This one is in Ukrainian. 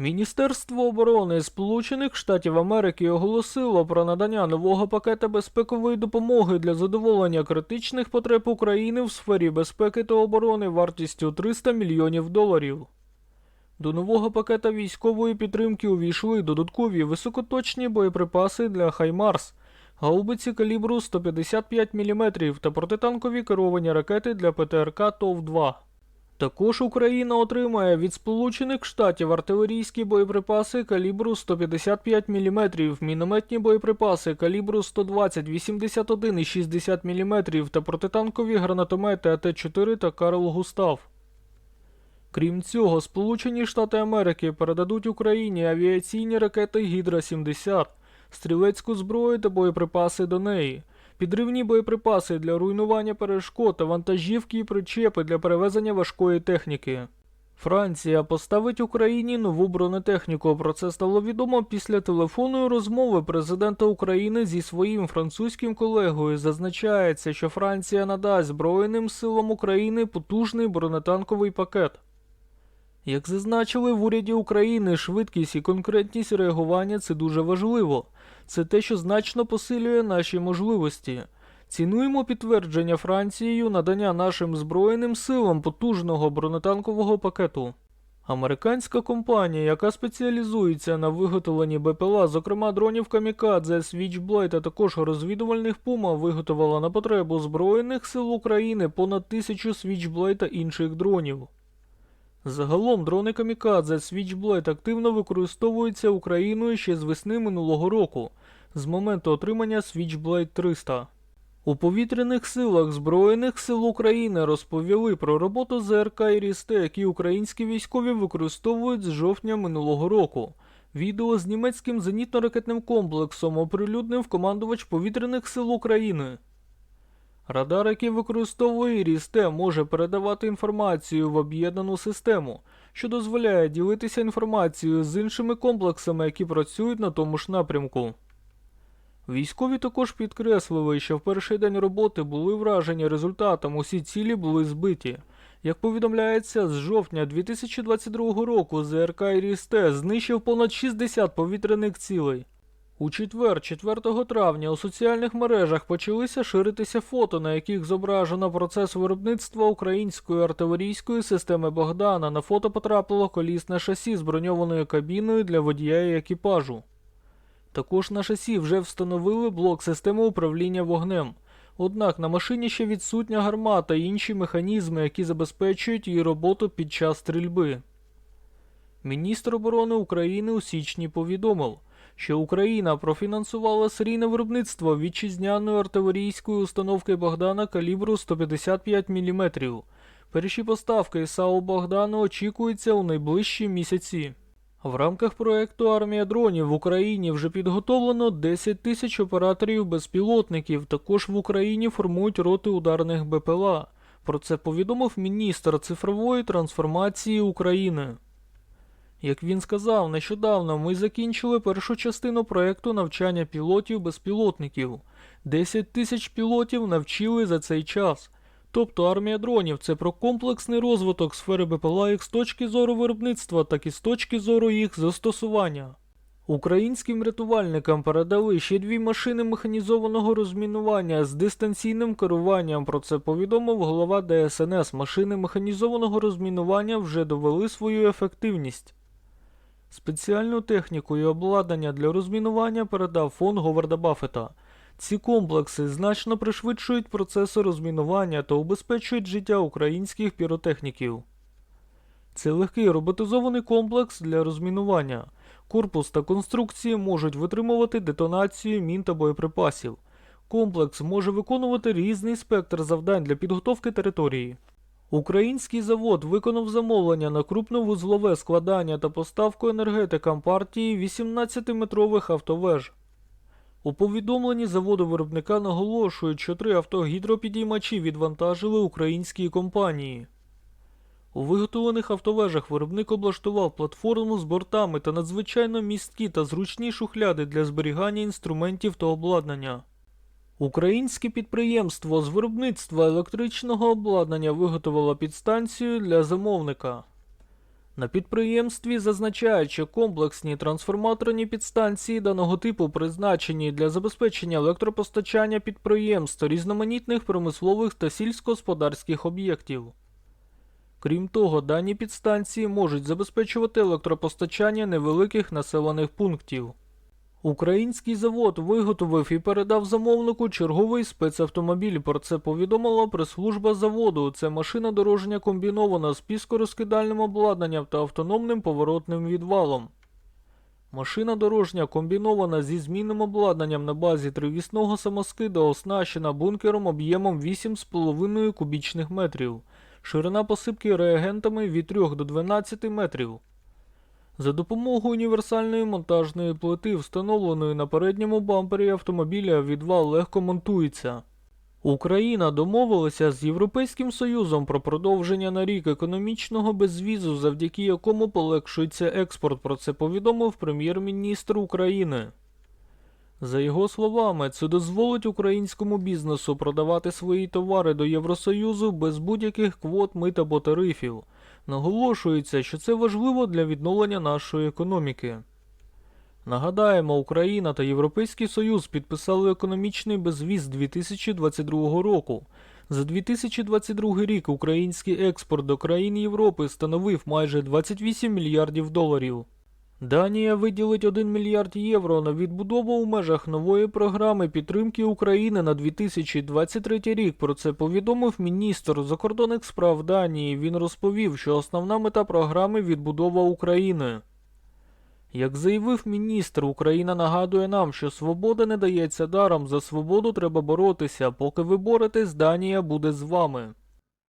Міністерство оборони Сполучених Штатів Америки оголосило про надання нового пакета безпекової допомоги для задоволення критичних потреб України в сфері безпеки та оборони вартістю 300 мільйонів доларів. До нового пакета військової підтримки увійшли додаткові високоточні боєприпаси для Хаймарс, гаубиці калібру 155 мм та протитанкові керовані ракети для ПТРК ТОВ-2. Також Україна отримає від Сполучених Штатів артилерійські боєприпаси калібру 155 мм, мінометні боєприпаси калібру 120, 81 і 60 мм та протитанкові гранатомети АТ-4 та Карл Густав. Крім цього, Сполучені Штати Америки передадуть Україні авіаційні ракети Гідра-70, стрілецьку зброю та боєприпаси до неї, підривні боєприпаси для руйнування перешкод та вантажівки і причепи для перевезення важкої техніки. Франція поставить Україні нову бронетехніку. Про це стало відомо після телефонної розмови президента України зі своїм французьким колегою. Зазначається, що Франція надасть Збройним силам України потужний бронетанковий пакет. Як зазначили в уряді України, швидкість і конкретність реагування це дуже важливо. Це те, що значно посилює наші можливості. Цінуємо підтвердження Францією надання нашим Збройним силам потужного бронетанкового пакету. Американська компанія, яка спеціалізується на виготовленні БПЛА, зокрема дронів Камікадзе, Switchblade, а також розвідувальних Пума, виготовила на потребу Збройних сил України понад тисячу Switchblade та інших дронів. Загалом дрони Камікадзе Switchblade активно використовуються Україною ще з весни минулого року, з моменту отримання Switchblade 300. У повітряних силах Збройних сил України розповіли про роботу ЗРК і Рісте, які українські військові використовують з жовтня минулого року. Відео з німецьким зенітно-ракетним комплексом оприлюднив командувач повітряних сил України. Радар, який використовує Рісте, може передавати інформацію в об'єднану систему, що дозволяє ділитися інформацією з іншими комплексами, які працюють на тому ж напрямку. Військові також підкреслили, що в перший день роботи були вражені результатом, усі цілі були збиті. Як повідомляється, з жовтня 2022 року ЗРК Рісте знищив понад 60 повітряних цілей. У четвер, 4 травня, у соціальних мережах почалися ширитися фото, на яких зображено процес виробництва української артилерійської системи Богдана. На фото потрапило колісне шасі з броньованою кабіною для водія і екіпажу. Також на шасі вже встановили блок системи управління вогнем. Однак на машині ще відсутня гармата і інші механізми, які забезпечують її роботу під час стрільби. Міністр оборони України у січні повідомив, що Україна профінансувала серійне виробництво вітчизняної артилерійської установки Богдана калібру 155 мм. Перші поставки САУ Богдана очікуються у найближчі місяці. В рамках проекту Армія дронів в Україні вже підготовлено 10 тисяч операторів безпілотників. Також в Україні формують роти ударних БПЛА. Про це повідомив міністр цифрової трансформації України. Як він сказав, нещодавно ми закінчили першу частину проекту навчання пілотів безпілотників. 10 тисяч пілотів навчили за цей час. Тобто армія дронів це про комплексний розвиток сфери БПЛА як з точки зору виробництва, так і з точки зору їх застосування. Українським рятувальникам передали ще дві машини механізованого розмінування з дистанційним керуванням. Про це повідомив голова ДСНС. Машини механізованого розмінування вже довели свою ефективність. Спеціальну техніку і обладнання для розмінування передав фонд Говарда Баффета. Ці комплекси значно пришвидшують процеси розмінування та убезпечують життя українських піротехніків. Це легкий роботизований комплекс для розмінування. Корпус та конструкції можуть витримувати детонацію мін та боєприпасів. Комплекс може виконувати різний спектр завдань для підготовки території. Український завод виконав замовлення на крупновузлове складання та поставку енергетикам партії 18-метрових автовеж. У повідомленні заводу виробника наголошують, що три автогідропідіймачі відвантажили українські компанії. У виготовлених автовежах виробник облаштував платформу з бортами та надзвичайно місткі та зручні шухляди для зберігання інструментів та обладнання. Українське підприємство з виробництва електричного обладнання виготовило підстанцію для замовника. На підприємстві зазначають, що комплексні трансформаторні підстанції даного типу призначені для забезпечення електропостачання підприємств різноманітних промислових та сільськогосподарських об'єктів. Крім того, дані підстанції можуть забезпечувати електропостачання невеликих населених пунктів. Український завод виготовив і передав замовнику черговий спецавтомобіль. Про це повідомила прес-служба заводу. Це машина дорожня комбінована з піскорозкидальним обладнанням та автономним поворотним відвалом. Машина дорожня комбінована зі змінним обладнанням на базі тривісного самоскида, оснащена бункером об'ємом 8,5 кубічних метрів. Ширина посипки реагентами від 3 до 12 метрів. За допомогою універсальної монтажної плити, встановленої на передньому бампері автомобіля, відвал легко монтується. Україна домовилася з Європейським Союзом про продовження на рік економічного безвізу, завдяки якому полегшується експорт. Про це повідомив прем'єр-міністр України. За його словами, це дозволить українському бізнесу продавати свої товари до Євросоюзу без будь-яких квот, мит або тарифів. Наголошується, що це важливо для відновлення нашої економіки. Нагадаємо, Україна та Європейський Союз підписали економічний безвіз 2022 року. За 2022 рік український експорт до країн Європи становив майже 28 мільярдів доларів. Данія виділить 1 мільярд євро на відбудову у межах нової програми підтримки України на 2023 рік. Про це повідомив міністр закордонних справ Данії. Він розповів, що основна мета програми відбудова України. Як заявив міністр, Україна нагадує нам, що свобода не дається даром. За свободу треба боротися. Поки ви боретесь, Данія буде з вами.